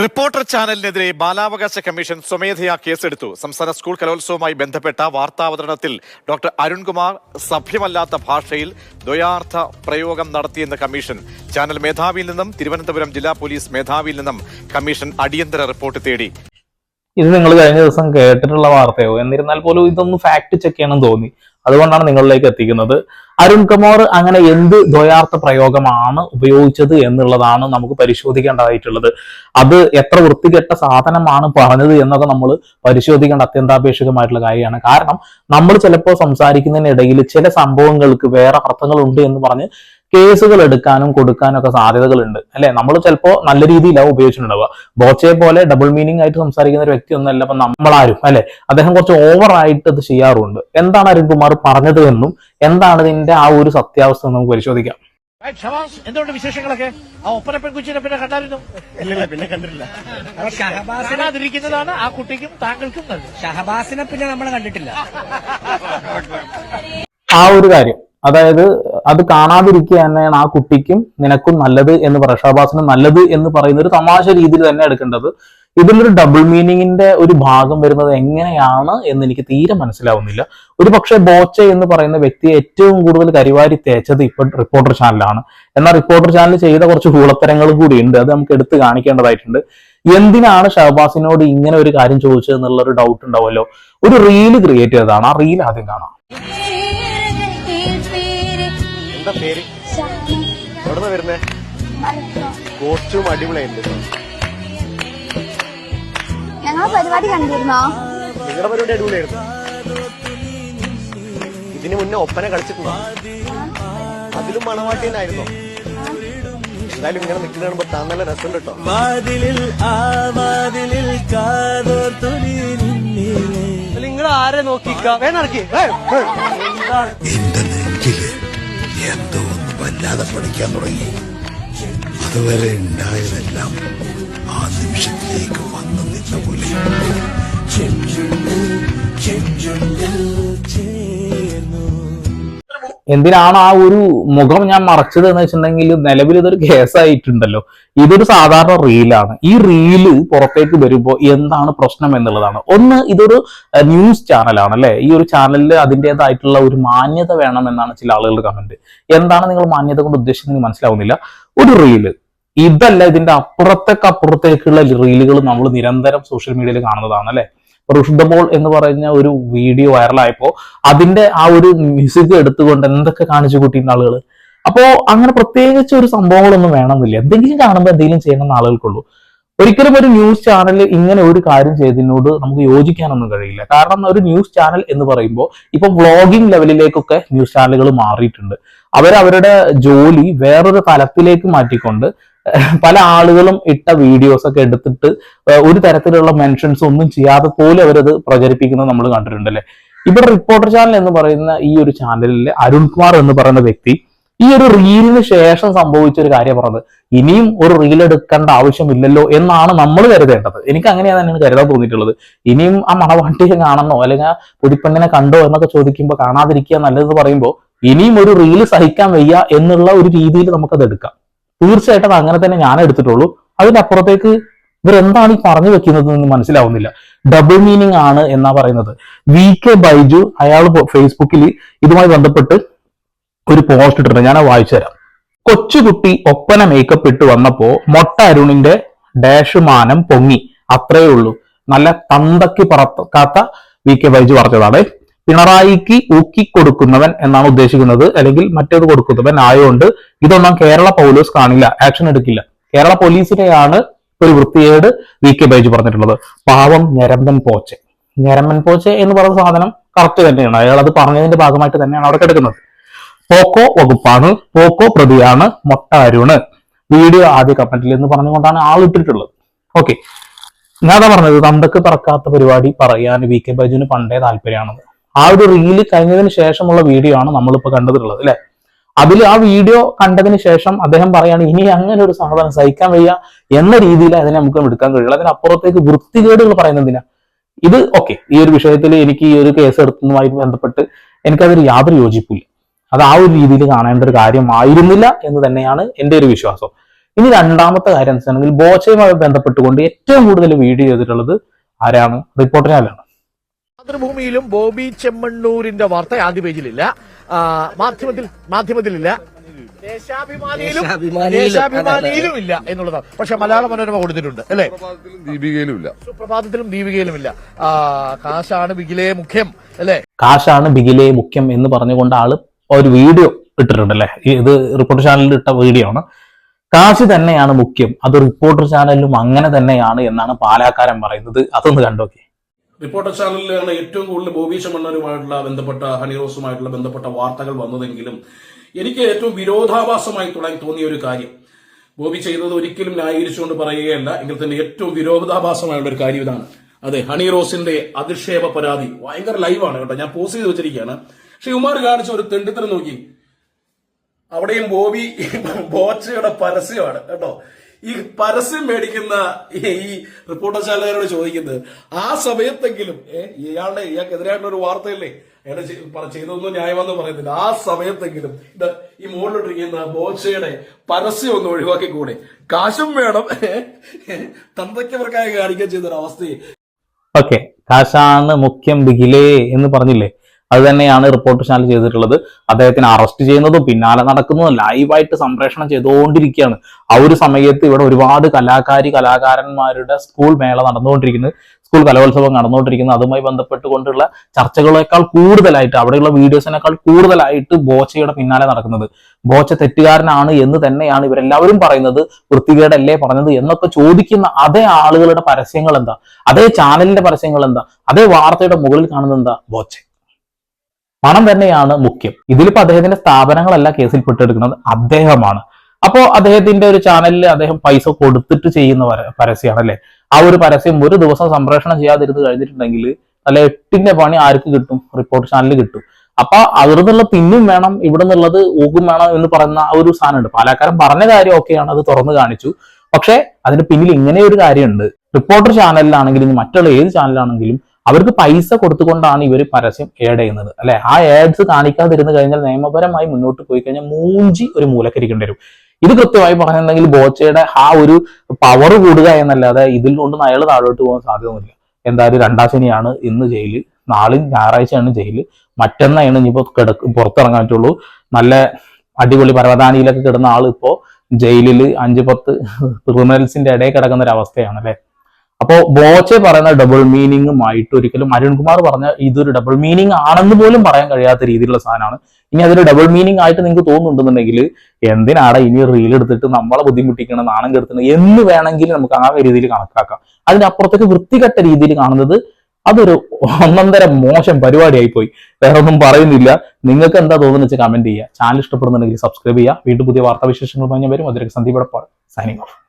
Reporter ചാനലിനെതിരെ ബാലാവകാശ commission സ്വമേധയാ കേസെടുത്തു. സംസ്ഥാന സ്കൂൾ കലോത്സവവുമായി ബന്ധപ്പെട്ട വാർത്താവതരണത്തിൽ ഡോക്ടർ അരുൺകുമാർ സഭ്യമല്ലാത്ത ഭാഷയിൽ ദ്വയാർത്ഥ പ്രയോഗം നടത്തിയെന്ന് കമ്മീഷൻ. ചാനൽ മേധാവിയിൽ നിന്നും തിരുവനന്തപുരം ജില്ലാ പോലീസ് മേധാവിയിൽ നിന്നും കമ്മീഷൻ അടിയന്തര റിപ്പോർട്ട് തേടി. ഇത് നിങ്ങൾ കഴിഞ്ഞ ദിവസം കേട്ടിട്ടുള്ള വാർത്തയോ? എന്നിരുന്നാൽ പോലും ഇതൊന്ന് ഫാക്ട് ചെക്ക് ചെയ്യണം തോന്നി. അതുകൊണ്ടാണ് നിങ്ങളിലേക്ക് എത്തിക്കുന്നത്. അരുൺ കുമാർ അങ്ങനെ എന്ത് ദ്വയാർത്ഥ പ്രയോഗമാണ് ഉപയോഗിച്ചത് എന്നുള്ളതാണ് നമുക്ക് പരിശോധിക്കേണ്ടതായിട്ടുള്ളത്. അത് എത്ര വൃത്തികെട്ട സാധനമാണ് പറഞ്ഞത് എന്നൊക്കെ നമ്മൾ പരിശോധിക്കേണ്ട അത്യന്താപേക്ഷികമായിട്ടുള്ള കാര്യമാണ്. കാരണം നമ്മൾ ചിലപ്പോൾ സംസാരിക്കുന്നതിനിടയിൽ ചില സംഭവങ്ങൾക്ക് വേറെ അർത്ഥങ്ങളുണ്ട് എന്ന് പറഞ്ഞ് കേസുകൾ എടുക്കാനും കൊടുക്കാനും ഒക്കെ സാധ്യതകളുണ്ട്. അല്ലെ? നമ്മൾ ചിലപ്പോൾ നല്ല രീതിയിലാവും ഉപയോഗിച്ചിട്ടുണ്ടാവുക. ബോച്ചയെ പോലെ ഡബിൾ മീനിങ് ആയിട്ട് സംസാരിക്കുന്ന ഒരു വ്യക്തി ഒന്നല്ല അപ്പൊ നമ്മളാരും അല്ലെ? അദ്ദേഹം കുറച്ച് ഓവറായിട്ട് അത് ചെയ്യാറുണ്ട്. എന്താണ് അരുൺകുമാർ പറഞ്ഞത് എന്നും എന്താണ് ഇതിന്റെ ആ ഒരു സത്യാവസ്ഥ എന്ന് നമുക്ക് പരിശോധിക്കാം. ഷവാസ് എന്തുകൊണ്ട് വിശേഷങ്ങളൊക്കെ? ആ ഒപ്പന പെൺകുച്ചിനെ പിന്നെ കണ്ടായിരുന്നു ഇല്ലില്ല പിന്നെ കണ്ടിട്ടില്ല. ഷഹബാസിനെ കാണാതിരിക്കുന്നതാണ് ആ കുട്ടിക്കും താങ്കൾക്കും നല്ലത്. ഷഹബാസിനെ പിന്നെ നമ്മൾ കണ്ടിട്ടില്ല. ആ ഒരു കാര്യം അതായത് അത് കാണാതിരിക്കുക തന്നെയാണ് ആ കുട്ടിക്കും നിനക്കും നല്ലത് എന്ന് പറ ഷാബാസിനും നല്ലത് എന്ന് പറയുന്ന ഒരു തമാശ രീതിയിൽ തന്നെ എടുക്കേണ്ടത്. ഇതിലൊരു ഡബിൾ മീനിങ്ങിന്റെ ഒരു ഭാഗം വരുന്നത് എങ്ങനെയാണ് എന്ന് എനിക്ക് തീരെ മനസ്സിലാവുന്നില്ല. ഒരു പക്ഷേ ബോച്ച എന്ന് പറയുന്ന വ്യക്തി ഏറ്റവും കൂടുതൽ കരിവാരി തേച്ചത് ഇപ്പൊ റിപ്പോർട്ടർ ചാനലാണ് എന്നാൽ റിപ്പോർട്ടർ ചാനൽ ചെയ്ത കുറച്ച് കൂളത്തരങ്ങളും കൂടി ഉണ്ട്. അത് നമുക്ക് എടുത്തു കാണിക്കേണ്ടതായിട്ടുണ്ട്. എന്തിനാണ് ഷഹബാസിനോട് ഇങ്ങനെ ഒരു കാര്യം ചോദിച്ചത് എന്നുള്ള ഒരു ഡൗട്ട് ഉണ്ടാവുമല്ലോ. ഒരു റീൽ ക്രിയേറ്റ് ചെയ്തതാണ്. ആ റീൽ ആദ്യം കാണാം. പേര്? എവിടുന്ന വരുന്നേ? കോസ്റ്റ്യൂം അടിപൊളിയുണ്ട് ഞങ്ങൾ പരിപാടി കണ്ടിരുന്നോ? നിങ്ങളുടെ പരിപാടി അടിപൊളിയായിരുന്നു. ഇതിന് മുന്നേ ഒപ്പന കളിച്ചിട്ടുണ്ടോ. അതിലും മണവാട്ടിനായിരുന്നോ എന്തായാലും ഇങ്ങനെ നിൽക്കുന്ന കാണുമ്പോ താൻ നല്ല രസം കേട്ടോ. വാതിലിൽ ആ വാതിലിൽ നിങ്ങൾ ആരെ നോക്കിക്ക? വേണർക്കി എന്തോ ഒന്ന് വല്ലാതെ പഠിക്കാൻ തുടങ്ങി. അതുവരെ ഉണ്ടായതെല്ലാം ആ നിമിഷത്തിലേക്ക് വന്നു നിന്ന പോലെ. എന്തിനാണ് ആ ഒരു മുഖം ഞാൻ മറച്ചത് എന്ന് വെച്ചിട്ടുണ്ടെങ്കിൽ നിലവിൽ ഇതൊരു കേസായിട്ടുണ്ടല്ലോ ഇതൊരു സാധാരണ റീലാണ് ഈ റീൽ പുറത്തേക്ക് വരുമ്പോൾ എന്താണ് പ്രശ്നം എന്നുള്ളതാണ്. ഒന്ന് ഇതൊരു ന്യൂസ് ചാനലാണ് അല്ലെ? ഈ ഒരു ചാനലിൽ അതിന്റെതായിട്ടുള്ള ഒരു മാന്യത വേണം എന്നാണ് ചില ആളുകളുടെ കമന്റ് എന്താണ് നിങ്ങൾ മാന്യത കൊണ്ട് ഉദ്ദേശിക്കുന്നത് മനസ്സിലാവുന്നില്ല. ഒരു റീൽ ഇതല്ല ഇതിന്റെ അപ്പുറത്തേക്ക് അപ്പുറത്തേക്കുള്ള റീലുകൾ നമ്മൾ നിരന്തരം സോഷ്യൽ മീഡിയയിൽ കാണുന്നതാണ് അല്ലെ? റുഷ്ദബോൾ എന്ന് പറഞ്ഞ ഒരു വീഡിയോ വൈറലായപ്പോ അതിന്റെ ആ ഒരു മ്യൂസിക് എടുത്തുകൊണ്ട് എന്തൊക്കെ കാണിച്ചു കൂട്ടിയിരുന്ന ആളുകൾ അപ്പോ അങ്ങനെ പ്രത്യേകിച്ച് ഒരു സംഭവങ്ങളൊന്നും വേണമെന്നില്ല. എന്തെങ്കിലും കാണുമ്പോൾ എന്തെങ്കിലും ചെയ്യണമെന്ന് ആളുകൾക്കുള്ളൂ. ഒരിക്കലും ഒരു ന്യൂസ് ചാനൽ ഇങ്ങനെ ഒരു കാര്യം ചെയ്തതിനോട് നമുക്ക് യോജിക്കാനൊന്നും കഴിയില്ല. കാരണം ഒരു ന്യൂസ് ചാനൽ എന്ന് പറയുമ്പോൾ ഇപ്പൊ വ്ളോഗിംഗ് ലെവലിലേക്കൊക്കെ ന്യൂസ് ചാനലുകൾ മാറിയിട്ടുണ്ട്. അവർ അവരുടെ ജോലി വേറൊരു തലത്തിലേക്ക് മാറ്റിക്കൊണ്ട് പല ആളുകളും ഇട്ട വീഡിയോസ് ഒക്കെ എടുത്തിട്ട് ഒരു തരത്തിലുള്ള മെൻഷൻസ് ഒന്നും ചെയ്യാതെ പോലും അവരത് പ്രചരിപ്പിക്കുന്നത് നമ്മൾ കണ്ടിട്ടുണ്ടല്ലേ? ഇവിടെ റിപ്പോർട്ടർ ചാനൽ എന്ന് പറയുന്ന ഈ ഒരു ചാനലിലെ അരുൺകുമാർ എന്ന് പറയുന്ന വ്യക്തി ഈ ഒരു റീലിന് ശേഷം സംഭവിച്ച ഒരു കാര്യം പറഞ്ഞത്. ഇനിയും ഒരു റീൽ എടുക്കേണ്ട ആവശ്യമില്ലല്ലോ എന്നാണ് നമ്മൾ കരുതേണ്ടത്. എനിക്ക് അങ്ങനെയാണ് തന്നെയാണ് കരുതാൻ തോന്നിയിട്ടുള്ളത്. ഇനിയും ആ മണവാട്ടിയെ കാണണോ അല്ലെങ്കിൽ ആ പുതിപ്പെണ്ണിനെ കണ്ടോ എന്നൊക്കെ ചോദിക്കുമ്പോൾ കാണാതിരിക്കുക നല്ലതെന്ന് പറയുമ്പോൾ ഇനിയും ഒരു റീൽ സഹിക്കാൻ വയ്യ എന്നുള്ള ഒരു രീതിയിൽ നമുക്കത് എടുക്കാം. തീർച്ചയായിട്ടും അത് അങ്ങനെ തന്നെ ഞാൻ എടുത്തിട്ടുള്ളൂ. അതിനപ്പുറത്തേക്ക് ഇവരെന്താണ് ഈ പറഞ്ഞു വെക്കുന്നത് എന്ന് മനസ്സിലാവുന്നില്ല. ഡബിൾ മീനിങ് ആണ് എന്നാ പറയുന്നത്. വി കെ ബൈജു അയാൾ ഫേസ്ബുക്കിൽ ഇതുമായി ബന്ധപ്പെട്ട് ഒരു പോസ്റ്റ് ഇട്ടിട്ടുണ്ട്. ഞാൻ വായിച്ചു തരാം. കൊച്ചുകുട്ടി ഒപ്പന മേക്കപ്പ് ഇട്ട് വന്നപ്പോ മൊട്ട അരുണിന്റെ ഡാഷ് മാനം പൊങ്ങി. അത്രയേ ഉള്ളൂ. നല്ല തന്തക്ക് പറക്കാത്ത വി കെ ബൈജു പറഞ്ഞതാണ്. പിണറായിക്ക് ഊക്കി കൊടുക്കുന്നവൻ എന്നാണ് ഉദ്ദേശിക്കുന്നത്. അല്ലെങ്കിൽ മറ്റേത് കൊടുക്കുന്നവൻ ആയതുകൊണ്ട് ഇതൊന്നും കേരള പോലീസ് കാണില്ല. ആക്ഷൻ എടുക്കില്ല. കേരള പോലീസിനെയാണ് ഒരു വൃത്തിയേട് വി കെ ബൈജു പറഞ്ഞിട്ടുള്ളത്. പാവം ഞരമ്പൻ പോച്ചെ. ഞരമ്പൻ പോച്ചെ എന്ന് പറയുന്ന സാധനം കറക്റ്റ് തന്നെയാണ്. അയാൾ അത് പറഞ്ഞതിന്റെ ഭാഗമായിട്ട് തന്നെയാണ് അവിടെ കിടക്കുന്നത്. പോക്കോ വകുപ്പാണ്. പോക്കോ പ്രതിയാണ് മൊട്ട അരുണ്. വീഡിയോ ആദ്യ കമന്റിൽ എന്ന് പറഞ്ഞുകൊണ്ടാണ് ആൾ ഇട്ടിട്ടുള്ളത്. ഓക്കെ ഞാൻ പറഞ്ഞത് തന്തക്ക് പറക്കാത്ത പരിപാടി പറയാൻ വി കെ ബൈജുവിന് പണ്ടേ താല്പര്യമാണെന്ന് ആ ഒരു റീൽ കഴിഞ്ഞതിന് ശേഷമുള്ള വീഡിയോ ആണ് നമ്മളിപ്പോ കണ്ടിട്ടുള്ളത് അല്ലെ? അതിൽ ആ വീഡിയോ കണ്ടതിന് ശേഷം അദ്ദേഹം പറയാണ് ഇനി അങ്ങനെ ഒരു സാധനം സഹിക്കാൻ വയ്യ എന്ന രീതിയിൽ അതിനെ നമുക്ക് എടുക്കാൻ കഴിയുള്ളൂ അതിനപ്പുറത്തേക്ക് വൃത്തികേടുകൾ പറയുന്നതിനാ. ഇത് ഓക്കെ ഈ ഒരു വിഷയത്തിൽ എനിക്ക് ഈ ഒരു കേസ് എടുത്തതുമായി ബന്ധപ്പെട്ട് എനിക്കതിൽ യാതൊരു യോജിപ്പില്ല അത് ആ ഒരു രീതിയിൽ കാണേണ്ട ഒരു കാര്യമായിരുന്നില്ല എന്ന് തന്നെയാണ് എന്റെ ഒരു വിശ്വാസം. ഇനി രണ്ടാമത്തെ കാര്യം എന്ന് വെച്ചിട്ടുണ്ടെങ്കിൽ ബോച്ചയുമായി ബന്ധപ്പെട്ടുകൊണ്ട് ഏറ്റവും കൂടുതൽ വീഡിയോ ചെയ്തിട്ടുള്ളത് ആരാണ്? റിപ്പോർട്ടർ ചാനലാണ് മാതൃഭൂമിയിലും ബോബി ചെമ്മണ്ണൂരിന്റെ വാർത്ത ആദ്യ പേജിലില്ല. മാധ്യമത്തിൽ മാധ്യമത്തിലില്ല. ദേശാഭിമാനിയിലും ഇല്ല എന്നുള്ളതാണ്. പക്ഷെ മലയാള മനോരമ കൊടുത്തിട്ടുണ്ട് അല്ലേ? ദീപികയിലും ഇല്ല. സുപ്രഭാതത്തിലും ദീപികയിലും ഇല്ല. കാശാണ് ബിഗിലെ മുഖ്യം അല്ലേ? കാശാണ് ബിഗിലെ മുഖ്യം എന്ന് പറഞ്ഞുകൊണ്ട് ആൾ ഒരു വീഡിയോ ഇട്ടിട്ടുണ്ട് അല്ലേ ഇത് റിപ്പോർട്ടർ ചാനലിൽ ഇട്ട വീഡിയോ ആണ്. കാശ് തന്നെയാണ് മുഖ്യം. അത് റിപ്പോർട്ടർ ചാനലിലും അങ്ങനെ തന്നെയാണ് എന്നാണ് പാലാക്കാരൻ പറയുന്നത്. അതൊന്ന് കണ്ടോക്കെ. റിപ്പോർട്ടർ ചാനലിലാണ് ഏറ്റവും കൂടുതൽ ബോബി ചെമ്മണ്ണനുമായിട്ടുള്ള ബന്ധപ്പെട്ട ഹണിറോസുമായിട്ടുള്ള ബന്ധപ്പെട്ട വാർത്തകൾ വന്നതെങ്കിലും എനിക്ക് ഏറ്റവും വിരോധാഭാസമായി തുടങ്ങി തോന്നിയ ഒരു കാര്യം. ബോബി ചെയ്തത് ഒരിക്കലും ന്യായീകരിച്ചുകൊണ്ട് പറയുകയല്ല. എങ്കിൽ തന്നെ ഏറ്റവും വിരോധാഭാസമായുള്ള ഒരു കാര്യം ഇതാണ്. അതെ ഹണി റോസിന്റെ അധിക്ഷേപ പരാതി ഭയങ്കര ലൈവാണ് കേട്ടോ. ഞാൻ പോസ്റ്റ് ചെയ്ത് വെച്ചിരിക്കുകയാണ്. പക്ഷെ ഉമാർ കാണിച്ച ഒരു തെണ്ടിത്തരം നോക്കി. അവിടെയും ബോബി ബോച്ചയുടെ പരസ്യമാണ് കേട്ടോ. ഈ പരസ്യം മേടിക്കുന്ന ഈ റിപ്പോർട്ടർശാലകാരോട് ചോദിക്കുന്നത് ആ സമയത്തെങ്കിലും ഇയാളുടെ ഇയാൾക്കെതിരായിട്ടുള്ള ഒരു വാർത്തയല്ലേ? അയാൾ ചെയ്തൊന്നും ന്യായമെന്ന് പറയുന്നില്ല. ആ സമയത്തെങ്കിലും ഇത് ഈ മുകളിലിട്ടിരിക്കുന്ന ബോച്ചയുടെ പരസ്യം ഒന്ന് ഒഴിവാക്കി കൂടെ കാശും വേണം. തന്തയ്ക്കവർക്കായി കാണിക്കാൻ ചെയ്ത ഒരു അവസ്ഥയെ ഓക്കെ. കാശാണ് മുഖ്യം ബിഗിലേ എന്ന് പറഞ്ഞില്ലേ? അത് തന്നെയാണ് റിപ്പോർട്ട് ചാനൽ ചെയ്തിട്ടുള്ളത്. അദ്ദേഹത്തിന് അറസ്റ്റ് ചെയ്യുന്നതും പിന്നാലെ നടക്കുന്നതും ലൈവായിട്ട് സംപ്രേഷണം ചെയ്തുകൊണ്ടിരിക്കുകയാണ്. ആ ഒരു സമയത്ത് ഇവിടെ ഒരുപാട് കലാകാരി കലാകാരന്മാരുടെ സ്കൂൾ മേള നടന്നുകൊണ്ടിരിക്കുന്നത് സ്കൂൾ കലോത്സവം നടന്നുകൊണ്ടിരിക്കുന്നത് അതുമായി ബന്ധപ്പെട്ടുകൊണ്ടുള്ള ചർച്ചകളേക്കാൾ കൂടുതലായിട്ട് അവിടെയുള്ള വീഡിയോസിനേക്കാൾ കൂടുതലായിട്ട് ബോച്ചയുടെ പിന്നാലെ നടക്കുന്നത്. ബോച്ച തെറ്റുകാരനാണ് എന്ന് തന്നെയാണ് ഇവരെല്ലാവരും പറയുന്നത്. വൃത്തികേടല്ലേ പറഞ്ഞത് എന്നൊക്കെ ചോദിക്കുന്ന അതേ ആളുകളുടെ പരസ്യങ്ങൾ എന്താ അതേ ചാനലിന്റെ പരസ്യങ്ങൾ എന്താ അതേ വാർത്തയുടെ മുകളിൽ കാണുന്നത് എന്താ? ബോച്ച പണം തന്നെയാണ് മുഖ്യം. ഇതിലിപ്പോ അദ്ദേഹത്തിന്റെ സ്ഥാപനങ്ങളല്ല കേസിൽ പെട്ടെടുക്കുന്നത് അദ്ദേഹമാണ്. അപ്പോ അദ്ദേഹത്തിന്റെ ഒരു ചാനലിൽ അദ്ദേഹം പൈസ കൊടുത്തിട്ട് ചെയ്യുന്ന പര- പരസ്യമാണ് അല്ലെ ആ ഒരു പരസ്യം ഒരു ദിവസം സംപ്രേഷണം ചെയ്യാതിരുന്ന് കഴിഞ്ഞിട്ടുണ്ടെങ്കിൽ അല്ല എട്ടിന്റെ പണി ആർക്ക് കിട്ടും? റിപ്പോർട്ട് ചാനലിൽ കിട്ടും. അപ്പൊ അവിടുന്നുള്ള പിന്നും വേണം ഇവിടെ നിന്നുള്ളത് ഊക്കും വേണം എന്ന് പറയുന്ന ഒരു സാധനമുണ്ട്. പാലക്കാരൻ പറഞ്ഞ കാര്യം ഒക്കെയാണ് അത് തുറന്നു കാണിച്ചു. പക്ഷെ അതിന് പിന്നിൽ ഇങ്ങനെ ഒരു കാര്യമുണ്ട്. റിപ്പോർട്ടർ ചാനലിലാണെങ്കിലും മറ്റുള്ള ഏത് ചാനലാണെങ്കിലും അവർക്ക് പൈസ കൊടുത്തുകൊണ്ടാണ് ഇവർ പരസ്യം ഏഡ് ചെയ്യുന്നത്. അല്ലെ? ആ ഏഡ്സ് കാണിക്കാതിരുന്ന് കഴിഞ്ഞാൽ നിയമപരമായി മുന്നോട്ട് പോയി കഴിഞ്ഞാൽ മൂഞ്ചി ഒരു മൂലക്കരിക്കേണ്ടി വരും. ഇത് കൃത്യമായി പറഞ്ഞിട്ടുണ്ടെങ്കിൽ ബോച്ചയുടെ ആ ഒരു പവർ കൂടുക എന്നല്ലാതെ ഇതിൽ കൊണ്ട് അയാൾ താഴോട്ട് പോകാൻ സാധ്യതയൊന്നുമില്ല. എന്തായാലും രണ്ടാം ശനിയാണ് ഇന്ന് ജയിലിൽ നാളെ ഞായറാഴ്ചയാണ് ജയിൽ. മറ്റന്നാണ് ഇനിയിപ്പോ കിടക്ക് പുറത്തിറങ്ങാൻ പറ്റുള്ളൂ നല്ല അടിപൊളി പരവതാനിയിലൊക്കെ കിടന്ന ആൾ ഇപ്പോ ജയിലിൽ അഞ്ച് പത്ത് ക്രിമിനൽസിന്റെ ഇടയിൽ കിടക്കുന്ന ഒരു അവസ്ഥയാണ് അല്ലെ? അപ്പോ ബോച്ചെ പറയുന്ന ഡബിൾ മീനിങ്ങുമായിട്ട് ഒരിക്കലും അരുൺകുമാർ പറഞ്ഞ ഇതൊരു ഡബിൾ മീനിങ് ആണെന്ന് പോലും പറയാൻ കഴിയാത്ത രീതിയിലുള്ള സാധനമാണ്. ഇനി അതൊരു ഡബിൾ മീനിങ് ആയിട്ട് നിങ്ങൾക്ക് തോന്നുന്നുണ്ടെന്നുണ്ടെങ്കിൽ എന്തിനാണ് ഇനി റീൽ എടുത്തിട്ട് നമ്മളെ ബുദ്ധിമുട്ടിക്കണം നാണം കെടുത്തണം എന്ന് വേണമെങ്കിൽ നമുക്ക് ആ രീതിയിൽ കണക്കാക്കാം. അതിനപ്പുറത്തേക്ക് വൃത്തികെട്ട രീതിയിൽ കാണുന്നത് അതൊരു ഒന്നര മോശം പരിപാടിയായി പോയി വേറെ ഒന്നും പറയുന്നില്ല. നിങ്ങൾക്ക് എന്താ തോന്നുന്നു വെച്ചാൽ കമന്റ് ചെയ്യുക. ചാനൽ ഇഷ്ടപ്പെടുന്നുണ്ടെങ്കിൽ സബ്സ്ക്രൈബ് ചെയ്യുക. വീണ്ടും പുതിയ വാർത്താ വിശേഷങ്ങൾ ഞാൻ വരും. അതിലേക്ക് സന്ദീപ് സൈനിങ് ഓഫ്